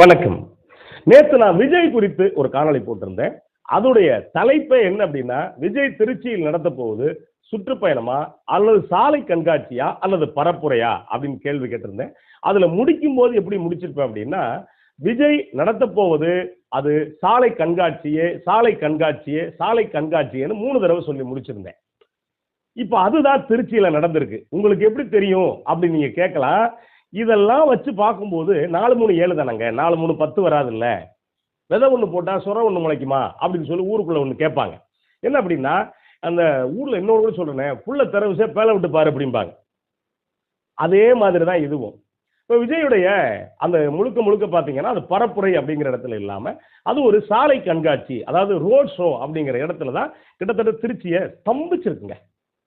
வணக்கம். நேற்று நான் விஜய் குறித்து ஒரு காணொளி போட்டிருந்தேன். அதோடைய தலைப்பே என்ன அப்படின்னா விஜய் திருச்சியில் நடத்த போகுது சுற்றுப்பயணமா அல்லது சாலை கண்காட்சியா அல்லது பரப்புரையா அப்படின்னு கேள்வி கேட்டிருந்தேன். அதுல முடிக்கும் போது எப்படி முடிச்சிருப்பேன் அப்படின்னா விஜய் நடத்த போவது அது சாலை கண்காட்சியே சாலை கண்காட்சியே சாலை கண்காட்சியேன்னு மூணு தடவை சொல்லி முடிச்சிருந்தேன். இப்போ அதுதான் திருச்சியில நடந்திருக்கு. உங்களுக்கு எப்படி தெரியும் அப்படின்னு நீங்க கேட்கலாம். இதெல்லாம் வச்சு பார்க்கும்போது நாலு மூணு ஏழு தானங்க? நாலு மூணு பத்து வராதுல்ல? விதை ஒன்று போட்டால் சுர ஒன்று முளைக்குமா? அப்படின்னு சொல்லி ஊருக்குள்ள ஒன்று கேட்பாங்க. என்ன அப்படின்னா அந்த ஊரில் இன்னொரு கூட சொல்கிறேனே புள்ள திறவுசே பேலை விட்டு பாரு அப்படிம்பாங்க. அதே மாதிரி தான் இதுவும். இப்போ விஜயுடைய அந்த முழுக்க முழுக்க பார்த்தீங்கன்னா அது பரப்புரை அப்படிங்கிற இடத்துல இல்லாமல் அது ஒரு சாலை கண்காட்சி அதாவது ரோட் ஷோ அப்படிங்கிற இடத்துல தான் கிட்டத்தட்ட திருச்சியை ஸ்தம்பிச்சிருக்குங்க.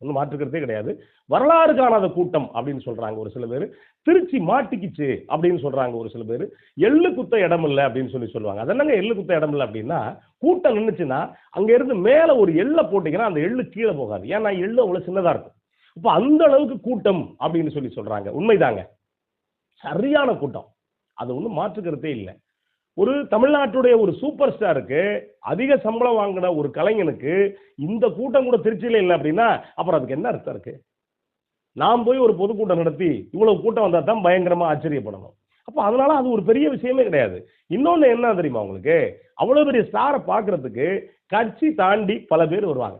ஒன்றும் மாற்றுக்கிறதே கிடையாது. வரலாறு காணாத கூட்டம் அப்படின்னு சொல்றாங்க ஒரு சில பேர். திருச்சி மாட்டிக்கிச்சு அப்படின்னு சொல்றாங்க ஒரு சில பேர். எள்ளு குத்த இடம் இல்லை அப்படின்னு சொல்லி சொல்லுவாங்க. அது எள்ளு குத்த இடம் இல்லை அப்படின்னா கூட்டம் நின்றுச்சுன்னா அங்க இருந்து மேல ஒரு எள்ளை போட்டீங்கன்னா அந்த எள்ளு கீழே போகாது. ஏன்னா எள்ளு அவ்வளவு சின்னதா இருக்கும். இப்போ அந்த அளவுக்கு கூட்டம் அப்படின்னு சொல்லி சொல்றாங்க. உண்மைதாங்க. சரியான கூட்டம். அது ஒன்றும் மாற்றுக்கிறதே இல்லை. ஒரு தமிழ்நாட்டுடைய ஒரு சூப்பர் ஸ்டாருக்கு அதிக சம்பளம் வாங்கின ஒரு கலைஞனுக்கு இந்த கூட்டம் கூட திருச்சியில் இல்லை அப்படின்னா அப்புறம் அதுக்கு என்ன அர்த்தம் இருக்கு? நாம் போய் ஒரு பொதுக்கூட்டம் நடத்தி இவ்வளவு கூட்டம் வந்தால் தான் பயங்கரமாக ஆச்சரியப்படணும். அப்போ அதனால அது ஒரு பெரிய விஷயமே கிடையாது. இன்னொன்று என்ன தெரியுமா உங்களுக்கு? அவ்வளோ பெரிய ஸ்டாரை பார்க்கறதுக்கு கட்சி தாண்டி பல பேர் வருவாங்க.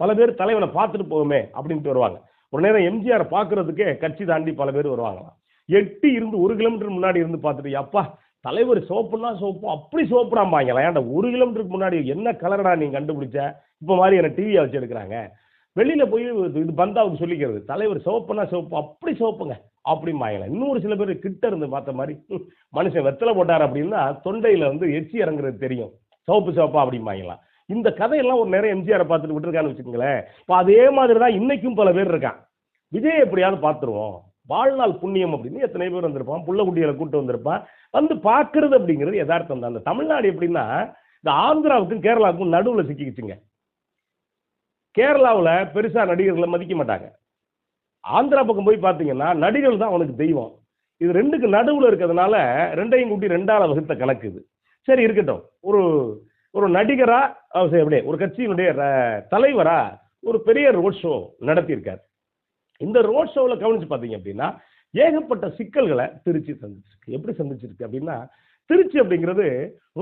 பல பேர் தலைவனை பார்த்துட்டு போகுமே அப்படின்ட்டு வருவாங்க. ஒரு நேரம் எம்ஜிஆர் பார்க்கறதுக்கே கட்சி தாண்டி பல பேர் வருவாங்களாம். எட்டி இருந்து ஒரு கிலோமீட்டர் முன்னாடி இருந்து பார்த்துட்டு அப்பா தலைவர் சோப்புன்னா சோப்பு அப்படி சோப்புடாம்பாங்களா ஏன்டா ஒரு கிலோமீட்டருக்கு முன்னாடி என்ன கலரடா நீ கண்டுபிடிச்ச? இப்போ மாதிரி என்ன டிவியை வச்சு எடுக்கிறாங்க. வெளியில போய் இது- பந்தாவுக்கு சொல்லிக்கிறது தலைவர் சோப்புனா சோப்பு அப்படி சோப்புங்க அப்படிம்பாங்களா இன்னொரு சில பேர் கிட்ட இருந்து பார்த்த மாதிரி மனுஷன் வெத்தலை போட்டார் அப்படின்னா தொண்டையில வந்து எச்சி இறங்குறது தெரியும். சோப்பு சோப்பா மாயலாம் இந்த கதையெல்லாம் ஒரு நேரம் எம்ஜிஆரை பார்த்துட்டு விட்டுருக்கான்னு வச்சுக்கோங்களேன். இப்போ அதே மாதிரி தான் இன்னைக்கும் பல பேர் இருக்கான். விஜய் எப்படியாவது பார்த்துருவோம். வாழ்நாள் புண்ணியம் அப்படின்னு எத்தனை பேர் வந்திருப்பான் புள்ள குட்டிகளை கூட்டு வந்திருப்பான். வந்து பார்க்கறது அப்படிங்கிறது யதார்த்தம் தான். அந்த தமிழ்நாடு எப்படின்னா இந்த ஆந்திராவுக்கும் கேரளாவுக்கும் நடுவில் சிக்கிக்கிச்சுங்க. கேரளாவில் பெருசாக நடிகர்களை மதிக்க மாட்டாங்க. ஆந்திரா பக்கம் போய் பார்த்தீங்கன்னா நடிகர்கள் தான் அவனுக்கு தெய்வம். இது ரெண்டுக்கு நடுவில் இருக்கிறதுனால ரெண்டையும் கூட்டி ரெண்டால வகுத்த கணக்கு இது. சரி இருக்கட்டும். ஒரு ஒரு நடிகரா சரி, அப்படியே ஒரு கட்சியினுடைய ர- தலைவரா ஒரு பெரிய ரோட் ஷோ நடத்தியிருக்காரு. இந்த ரோட் ஷோவில் கவனிச்சு பார்த்தீங்க அப்படின்னா ஏகப்பட்ட சிக்கல்களை திருச்சி சந்திச்சிருக்கு. எப்படி சந்திச்சிருக்கு அப்படின்னா திருச்சி அப்படிங்கிறது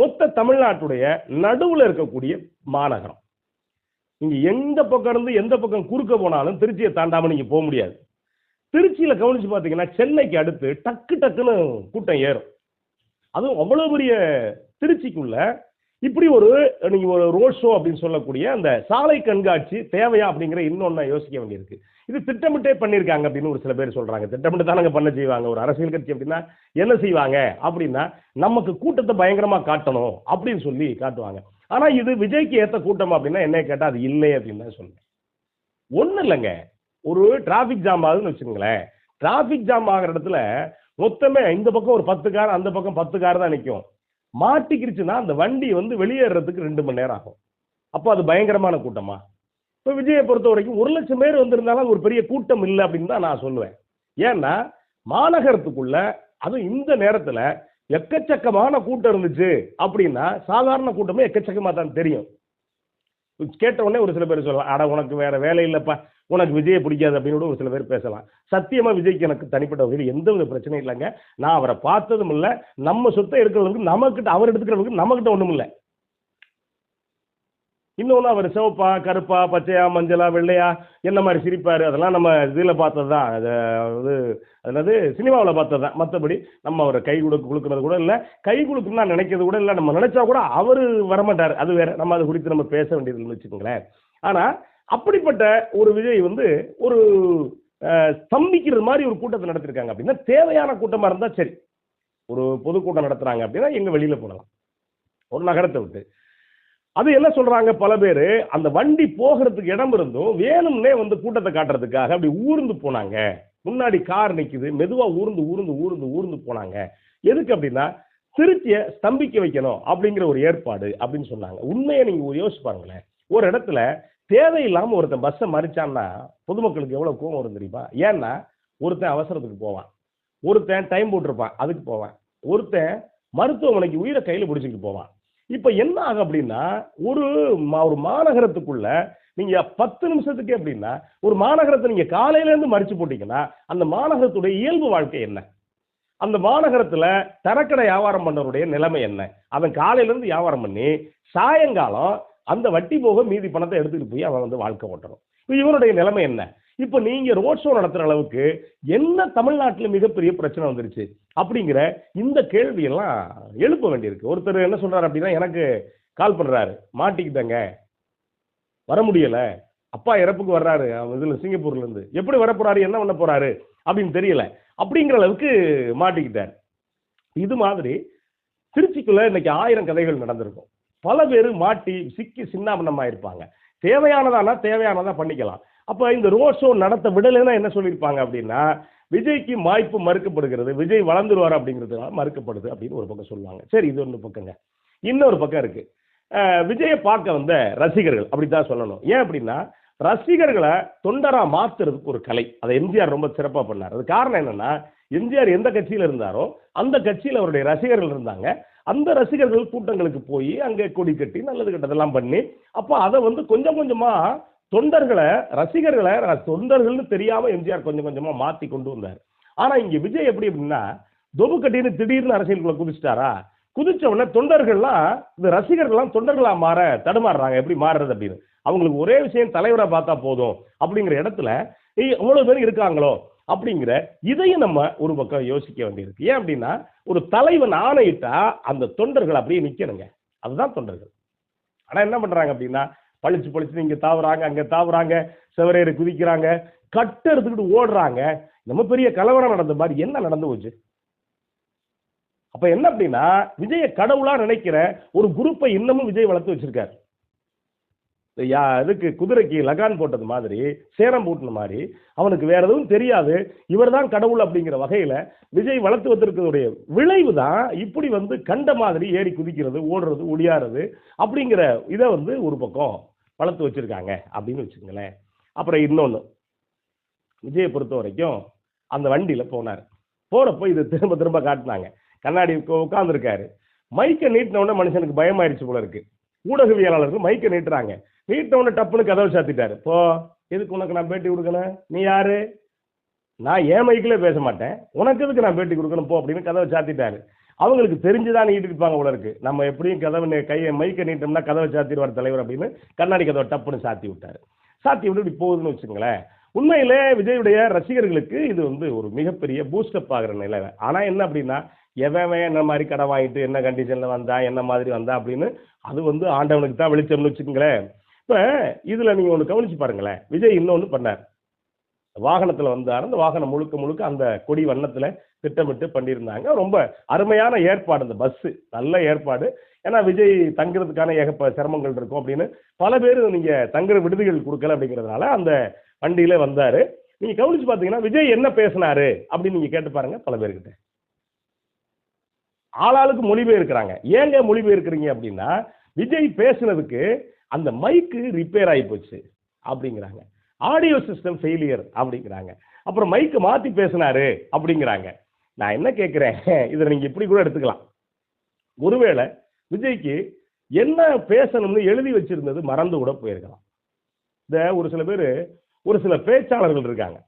மொத்த தமிழ்நாட்டுடைய நடுவில் இருக்கக்கூடிய மாநகரம். இங்கே எந்த பக்கம் இருந்து எந்த பக்கம் குறுக்க போனாலும் திருச்சியை தாண்டாமல் நீங்கள் போக முடியாது. திருச்சியில் கவனிச்சு பார்த்தீங்கன்னா சென்னைக்கு அடுத்து டக்கு டக்குன்னு கூட்டம் ஏறும். அதுவும் அவ்வளோ பெரிய திருச்சிக்குள்ள இப்படி ஒரு நீங்கள் ஒரு ரோட் ஷோ அப்படின்னு சொல்லக்கூடிய அந்த சாலை கண்காட்சி தேவையா அப்படிங்கிற இன்னொன்று யோசிக்க வேண்டியிருக்கு. இது திட்டமிட்டே பண்ணியிருக்காங்க அப்படின்னு ஒரு சில பேர் சொல்கிறாங்க திட்டமிட்டு தானங்க பண்ண செய்வாங்க. ஒரு அரசியல் கட்சி அப்படின்னா என்ன செய்வாங்க? அப்படின்னா நமக்கு கூட்டத்தை பயங்கரமாக காட்டணும் அப்படின்னு சொல்லி காட்டுவாங்க. ஆனால் இது விஜய்க்கு ஏற்ற கூட்டம் அப்படின்னா என்ன கேட்டால் அது இல்லை அப்படின்னு தான் சொல்லுவேன் ஒன்றும் இல்லைங்க. ஒரு டிராஃபிக் ஜாம் ஆகுதுன்னு வச்சுக்கோங்களேன். டிராஃபிக் ஜாம் ஆகிற இடத்துல மொத்தமே இந்த பக்கம் ஒரு பத்து கார் அந்த பக்கம் பத்து கார் தான் நிற்கும் மாட்டிக்கிருச்சுன்னா அந்த வண்டி வந்து வெளியேறதுக்கு ரெண்டு மணி நேரம் ஆகும். அப்போ அது பயங்கரமான கூட்டமா? இப்போ விஜயை பொறுத்த வரைக்கும் ஒரு லட்சம் பேர் வந்திருந்தாலும் ஒரு பெரிய கூட்டம் இல்லை அப்படின்னு தான் நான் சொல்லுவேன். ஏன்னா மாநகரத்துக்குள்ள அதுவும் இந்த நேரத்தில் எக்கச்சக்கமான கூட்டம் இருந்துச்சு அப்படின்னா சாதாரண கூட்டமே எக்கச்சக்கமாக தான் தெரியும். கேட்ட உடனே ஒரு சில பேர் சொல்லலாம் அட உனக்கு வேற வேலை இல்லைப்பா. உனக்கு விஜயை பிடிக்காது அப்படின்னு கூட ஒரு சில பேர் பேசலாம். சத்தியமா விஜய்க்கு எனக்கு தனிப்பட்ட வகையில் எந்த வித பிரச்சனையும் இல்லைங்க. நான் அவரை பார்த்ததும் இல்லை. நம்ம சொத்தை எடுக்கிறவங்களுக்கு நமக்கிட்ட அவர் எடுத்துக்கிறவங்களுக்கு நம்மகிட்ட ஒன்றும் இல்லை. இன்னொன்று அவர் சிவப்பா கருப்பா பச்சையா மஞ்சளா வெள்ளையா என்ன மாதிரி சிரிப்பார் அதெல்லாம் நம்ம இதில் பார்த்தது தான் அது அது அதாவது சினிமாவில் பார்த்தது தான் மற்றபடி நம்ம அவரை கை கொடுக்க கொடுக்கறது கூட இல்லை. கை கொடுக்கணும்னா நான் நினைக்கிறது கூட இல்லை. நம்ம நினைச்சா கூட அவர் வரமாட்டார். அது வேற. நம்ம அதை குறித்து நம்ம பேச வேண்டியதுன்னு வச்சுக்கோங்களேன். ஆனால் அப்படிப்பட்ட ஒரு விஜய் வந்து ஒரு ஸ்தம்பிக்கிறது மாதிரி ஒரு கூட்டத்தை நடத்திருக்காங்க. அப்படின்னா தேவையான கூட்டமாக இருந்தால் சரி. ஒரு பொதுக்கூட்டம் நடத்துறாங்க அப்படின்னா எங்க வெளியில போடலாம் ஒரு நகரத்தை விட்டு. அது என்ன சொல்றாங்க பல பேர்? அந்த வண்டி போகிறதுக்கு இடம் இருந்தும் வேணும்னே வந்து கூட்டத்தை காட்டுறதுக்காக அப்படி ஊர்ந்து போனாங்க. முன்னாடி கார் நிற்கிது மெதுவாக ஊர்ந்து ஊர்ந்து ஊர்ந்து ஊர்ந்து போனாங்க. எதுக்கு அப்படின்னா திருச்சியை ஸ்தம்பிக்க வைக்கணும் அப்படிங்கிற ஒரு ஏற்பாடு அப்படின்னு சொன்னாங்க. உண்மையை நீங்க ஒரு யோசிச்சு பாருங்களேன். ஒரு இடத்துல தேவையில்லாமல் ஒருத்தன் பஸ்ஸை மறிச்சான்னா பொதுமக்களுக்கு எவ்வளோ கோவம் வரும் தெரியுமா? ஏன்னா ஒருத்தன் அவசரத்துக்கு போவான். ஒருத்தன் டைம் போட்டிருப்பான் அதுக்கு போவான். ஒருத்தன் மருத்துவமனைக்கு உயிரை கையில் பிடிச்சிக்கிட்டு போவான். இப்போ என்ன ஆகும் அப்படின்னா ஒரு மா- ஒரு மாநகரத்துக்குள்ள நீங்கள் பத்து நிமிஷத்துக்கு அப்படின்னா ஒரு மாநகரத்தை நீங்கள் காலையிலேருந்து மறித்து மறிச்சு அந்த மாநகரத்துடைய இயல்பு வாழ்க்கை என்ன? அந்த மாநகரத்தில் தரக்கடை வியாபாரம் பண்ணவருடைய நிலைமை என்ன? அவன் காலையிலேருந்து வியாபாரம் பண்ணி சாயங்காலம் அந்த வட்டி போக மீதி பணத்தை எடுத்துகிட்டு போய் அவன் வந்து வாழ்க்கை ஓட்டணும். இப்போ இவனுடைய நிலைமை என்ன? இப்போ நீங்கள் ரோட் ஷோ நடத்துகிற அளவுக்கு என்ன தமிழ்நாட்டில் மிகப்பெரிய பிரச்சனை வந்துருச்சு? அப்படிங்கிற இந்த கேள்வியெல்லாம் எழுப்ப வேண்டியிருக்கு. ஒருத்தர் என்ன சொல்கிறார் அப்படின்னா எனக்கு கால் பண்ணுறாரு மாட்டிக்கிட்டேங்க. வர முடியலை. அப்பா இறப்புக்கு வர்றாரு. அவன் இதில் சிங்கப்பூர்லேருந்து எப்படி வர என்ன பண்ண போகிறாரு அப்படின்னு தெரியல. அப்படிங்கிற அளவுக்கு மாட்டிக்கிட்டார். இது மாதிரி திருச்சிக்குள்ளே இன்னைக்கு ஆயிரம் கதைகள் நடந்திருக்கும். பல பேர் மாட்டி சிக்கி சின்னாபனமா இருப்பாங்க தேவையானதானா தேவையானதாக பண்ணிக்கலாம். அப்ப இந்த ரோட் ஷோ நடத்த விடலைன்னா என்ன சொல்லியிருப்பாங்க அப்படின்னா விஜய்க்கு வாய்ப்பு மறுக்கப்படுகிறது விஜய் வளர்ந்துருவார் அப்படிங்கிறதுனால மறுக்கப்படுது அப்படின்னு ஒரு பக்கம் சொல்லுவாங்க. சரி இது ஒன்று பக்கங்க. இன்னொரு பக்கம் இருக்கு. விஜயை பார்க்க வந்த ரசிகர்கள் அப்படித்தான் சொல்லணும். ஏன் அப்படின்னா ரசிகர்களை தொண்டரா மாத்துறதுக்கு ஒரு கலை. அதை எம்ஜிஆர் ரொம்ப சிறப்பாக பண்ணார். அது காரணம் என்னன்னா எம்ஜிஆர் எந்த கட்சியில் இருந்தாரோ அந்த கட்சியில் அவருடைய ரசிகர்கள் இருந்தாங்க. அந்த ரசிகர்கள் கூட்டங்களுக்கு போய் அங்கே கொடி கட்டி நல்லது கெட்டதெல்லாம் பண்ணி அப்போ அதை வந்து கொஞ்சம் கொஞ்சமாக தொண்டர்களை ரசிகர்களை தொண்டர்கள்னு தெரியாமல் எம்ஜிஆர் கொஞ்சம் கொஞ்சமாக மாற்றி கொண்டு வந்தார். ஆனால் இங்கே விஜய் எப்படி அப்படின்னா தொபு கட்டின்னு திடீர்னு அரசியலுக்குள்ள குதிச்சிட்டாரா? குதிச்ச உடனே தொண்டர்கள்லாம் இந்த ரசிகர்கள்லாம் தொண்டர்களாக மாற தடுமாறுறாங்க. எப்படி மாறுறது அப்படின்னு. அவங்களுக்கு ஒரே விஷயம் தலைவராக பார்த்தா போதும் அப்படிங்கிற இடத்துல ஏய், பேர் இருக்காங்களோ? அப்படிங்கிற இதையும் நம்ம ஒரு பக்கம் யோசிக்க வேண்டியிருக்கு. ஏன் அப்படின்னா ஒரு தலைவன் ஆணையிட்டா அந்த தொண்டர்கள் அப்படியே நிற்கணுங்க அதுதான் தொண்டர்கள். ஆனால் என்ன பண்ணுறாங்க அப்படின்னா பளிச்சு பழிச்சு இங்கே தாவுறாங்க அங்கே தாவுறாங்க செவரேறி குதிக்கிறாங்க கட்டு எடுத்துக்கிட்டு ஓடுறாங்க. நம்ம பெரிய கலவரம் நடந்த மாதிரி என்ன நடந்து போச்சு? அப்போ என்ன அப்படின்னா விஜய கடவுளாக நினைக்கிற ஒரு குரூப்பை இன்னமும் விஜய் வளர்த்து வச்சிருக்காரு. யா- இதுக்கு குதிரைக்கு லகான் போட்டது மாதிரி சேரம் பூட்டின மாதிரி அவனுக்கு வேற எதுவும் தெரியாது. இவர்தான் கடவுள் அப்படிங்கிற வகையில விஜய் வளர்த்து வந்திருக்கிறதுடைய விளைவு தான் இப்படி வந்து கண்ட மாதிரி ஏறி குதிக்கிறது ஓடுறது ஒடியாறது அப்படிங்கிற இதை வந்து ஒரு பக்கம் வளர்த்து வச்சிருக்காங்க அப்படின்னு வச்சுக்கோங்களேன். அப்புறம் இன்னொன்று விஜயை பொறுத்த வரைக்கும் அந்த வண்டியில் போனார். போகிறப்போ இது திரும்ப திரும்ப காட்டினாங்க. கண்ணாடி உட்காந்துருக்காரு மைக்கை நீட்டின உடனே மனுஷனுக்கு பயமாயிருச்சு போல இருக்கு. ஊடகவியலாளருக்கு மைக்கை நீட்டுறாங்க. நீட்டின டப்புன்னு கதவை சாத்திட்டாரு. போ எதுக்கு உனக்கு நான் பேட்டி கொடுக்கணும்? நீ யாரு? நான் ஏன் மைக்கிலே பேச மாட்டேன். உனக்கு எதுக்கு நான் பேட்டி கொடுக்கணும்? போ அப்படின்னு கதவை சாத்திட்டாரு. அவங்களுக்கு தெரிஞ்சுதான் நீட்டிருப்பாங்க இருப்பாங்க நம்ம எப்படியும் கதவை கையை மைக்கை நீட்டோம்னா கதவை சாத்திடுவார் தலைவர் அப்படின்னு கண்ணாடி கதவை டப்புன்னு சாத்தி விட்டாரு. சாத்தி விட்டு இப்படி போகுதுன்னு வச்சுங்களேன் உண்மையிலே விஜயுடைய ரசிகர்களுக்கு இது வந்து ஒரு மிகப்பெரிய பூஸ்டப் ஆகிற நிலை. ஆனால் என்ன அப்படின்னா எவன் என்ன மாதிரி கடன் வாங்கிட்டு என்ன கண்டிஷனில் வந்தா என்ன மாதிரி வந்தா அப்படின்னு அது வந்து ஆண்டவனுக்கு தான் வெளிச்சம்னு வச்சுக்கோங்களேன். இப்ப இதுல நீங்க ஒண்ணு கவனிச்சு பாருங்களேன். விஜய் இன்னொன்னு பண்ணார். வாகனத்துல வந்தார். அந்த வாகனம் முழுக்க முழுக்க அந்த கொடி வண்ணத்துல திட்டமிட்டு பண்ணியிருந்தாங்க. ரொம்ப அருமையான ஏற்பாடு அந்த பஸ் நல்ல ஏற்பாடு. ஏன்னா விஜய் தங்குறதுக்கான ஏகப்ப சிரமங்கள் இருக்கும் அப்படின்னு பல பேர் நீங்க தங்குற விடுதிகள் கொடுக்கல அப்படிங்கிறதுனால அந்த வண்டியில வந்தாரு. நீங்க கவனிச்சு பாத்தீங்கன்னா விஜய் என்ன பேசினாரு அப்படின்னு நீங்க கேட்டு பாருங்க பல பேர்கிட்ட ஆளாளுக்கு மொழிபெயர்க்கிறாங்க. ஏங்க மொழிபெயர்க்கிறீங்க அப்படின்னா விஜய் பேசுனதுக்கு அந்த மைக்கு ரிப்பேர் ஆகி போச்சு அப்படிங்கிறாங்க. ஆடியோ சிஸ்டம் ஃபெயிலியர் அப்படிங்கிறாங்க. அப்புறம் மைக்கு மாற்றி பேசினாரு அப்படிங்கிறாங்க. நான் என்ன கேட்குறேன் இதை நீங்கள் இப்படி கூட எடுத்துக்கலாம். ஒருவேளை விஜய்க்கு என்ன பேசணும்னு எழுதி வச்சிருந்தது மறந்து கூட போயிருக்கலாம். இந்த ஒரு சில பேர் ஒரு சில பேச்சாளர்கள் இருக்காங்க.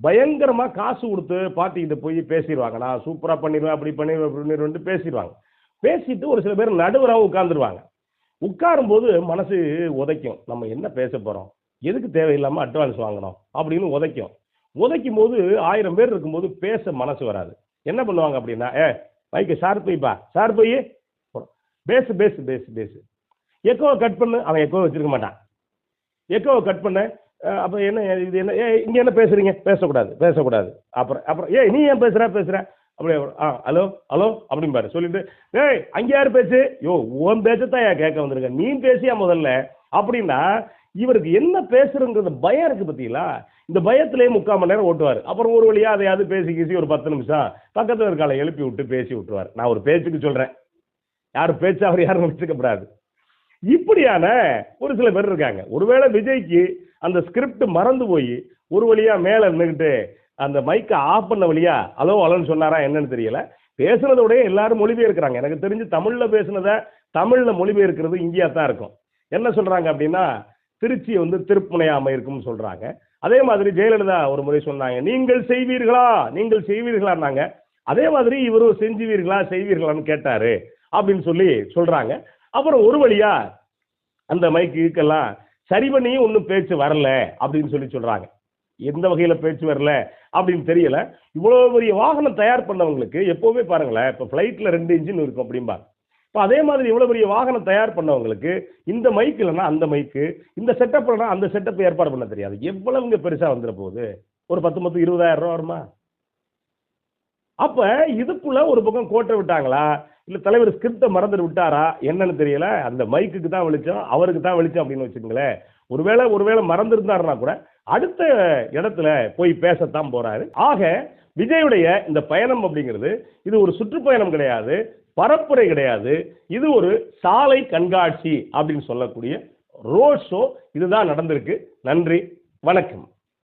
பயங்கரமாக காசு கொடுத்து பார்ட்டிக்கிட்ட போய் பேசிடுவாங்க. நான் சூப்பராக பண்ணிடுவேன் அப்படி பண்ணிடுவேன் அப்படின்னு பேசிடுவாங்க. பேசிட்டு ஒரு சில பேர் நடுவராக உட்காந்துருவாங்க உட்காரும் போது மனசு உதைக்கும். நம்ம என்ன பேச போறோம்? எதுக்கு தேவையில்லாமல் அட்வான்ஸ் வாங்கணும்? அப்படின்னு உதைக்கும். உதைக்கும் போது ஆயிரம் பேர் இருக்கும்போது பேச மனசு வராது. என்ன பண்ணுவாங்க அப்படின்னா ஏ மைக்கு சார் போய்ப்பா சார் போய் பேசு பேசு பேசு பேசு. எக்கோவை கட் பண்ணு. அவன் எக்கோ வச்சிருக்க மாட்டான். எக்கோவை கட் பண்ண. அப்போ என்ன இது என்ன ஏ இங்கே என்ன பேசுறீங்க? பேசக்கூடாது பேசக்கூடாது. அப்புறம் அப்புறம் ஏ நீ ஏன் பேசுகிற பேசுகிற அப்படியே ஆ ஹலோ ஹலோ அப்படிம்பாரு சொல்லிட்டு ஏய் அங்கே யார் பேச்சு? யோ உன் பேச்சத்தான் ஏன் கேட்க வந்திருக்க. நீ பேசியா முதல்ல? அப்படின்னா இவருக்கு என்ன பேசுறங்கிறது பயம் இருக்கு பார்த்தீங்களா இந்த பயத்திலேயே முக்கால் மணி நேரம் ஓட்டுவார். அப்புறம் ஒரு வழியாக அதையாவது பேசி கீசி ஒரு பத்து நிமிஷம் பக்கத்தில் இருக்கால எழுப்பி விட்டு பேசி விட்டுருவார். நான் ஒரு பேச்சுக்கு சொல்கிறேன் யார் பேச்சு அவர் யாரும் நினைச்சுக்கப்படாது. இப்படியான ஒரு சில பேர் இருக்காங்க. ஒருவேளை விஜய்க்கு அந்த ஸ்கிரிப்ட் மறந்து போய் ஒரு வழியாக மேலே நின்றுக்கிட்டு அந்த மைக்கை ஆஃப் பண்ண வழியா அலோ அலோன்னு சொன்னாரா என்னன்னு தெரியல. பேசுனதோடய எல்லாரும் மொழிபெயர்க்கிறாங்க. எனக்கு தெரிஞ்சு தமிழ்ல பேசுனத தமிழ்ல மொழிபெயர்க்கிறது இங்கேயா தான் இருக்கும். என்ன சொல்றாங்க அப்படின்னா திருச்சி வந்து திருப்புனையாம இருக்கும்னு சொல்றாங்க. அதே மாதிரி ஜெயலலிதா ஒரு முறை சொன்னாங்க நீங்கள் செய்வீர்களா? நீங்கள் செய்வீர்களான்னாங்க. அதே மாதிரி இவரும் செஞ்சுவீர்களா செய்வீர்களான்னு கேட்டாரு. அப்படின்னு சொல்லி சொல்றாங்க. அப்புறம் ஒரு வழியா அந்த மைக்கு இதுக்கெல்லாம் சரி பண்ணியும் ஒன்றும் பேச்சு வரல. அப்படின்னு சொல்லி சொல்றாங்க. எந்த வகையில் பேச்சு வரல அப்படின்னு தெரியல. இவ்வளோ பெரிய வாகனம் தயார் பண்ணவங்களுக்கு எப்போவுமே பாருங்களேன் இப்போ ஃப்ளைட்டில் ரெண்டு இன்ஜின் இருக்கும் அப்படிம்பாங்க. இப்போ அதே மாதிரி இவ்வளோ பெரிய வாகனம் தயார் பண்ணவங்களுக்கு இந்த மைக் இல்லைன்னா அந்த மைக்கு இந்த செட்டப் இல்லைன்னா அந்த செட்டப் ஏற்பாடு பண்ண தெரியாது. எவ்வளவுங்க பெருசாக வந்துட போகுது? ஒரு பத்து பத்து இருபதாயிரம் ரூபா வருமா? அப்போ இதுக்குள்ள ஒரு பக்கம் கோட்டை விட்டாங்களா? இல்லை தலைவர் ஸ்கிரிப்டை மறந்துட்டு விட்டாரா? என்னன்னு தெரியல. அந்த மைக்குக்கு தான் வெளிச்சம் அவருக்கு தான் வெளிச்சம் அப்படின்னு வச்சுக்கோங்களேன். ஒருவேளை ஒருவேளை மறந்துருந்தாருன்னா கூட அடுத்த இடத்துல போய் பேசத்தான் போறாரு. ஆக விஜயுடைய இந்த பயணம் அப்படிங்கிறது இது ஒரு சுற்றுப்பயணம் கிடையாது பரப்புரை கிடையாது. இது ஒரு சாலை கண்காட்சி அப்படின்னு சொல்லக்கூடிய ரோட் ஷோ. இதுதான் நடந்திருக்கு. நன்றி. வணக்கம்.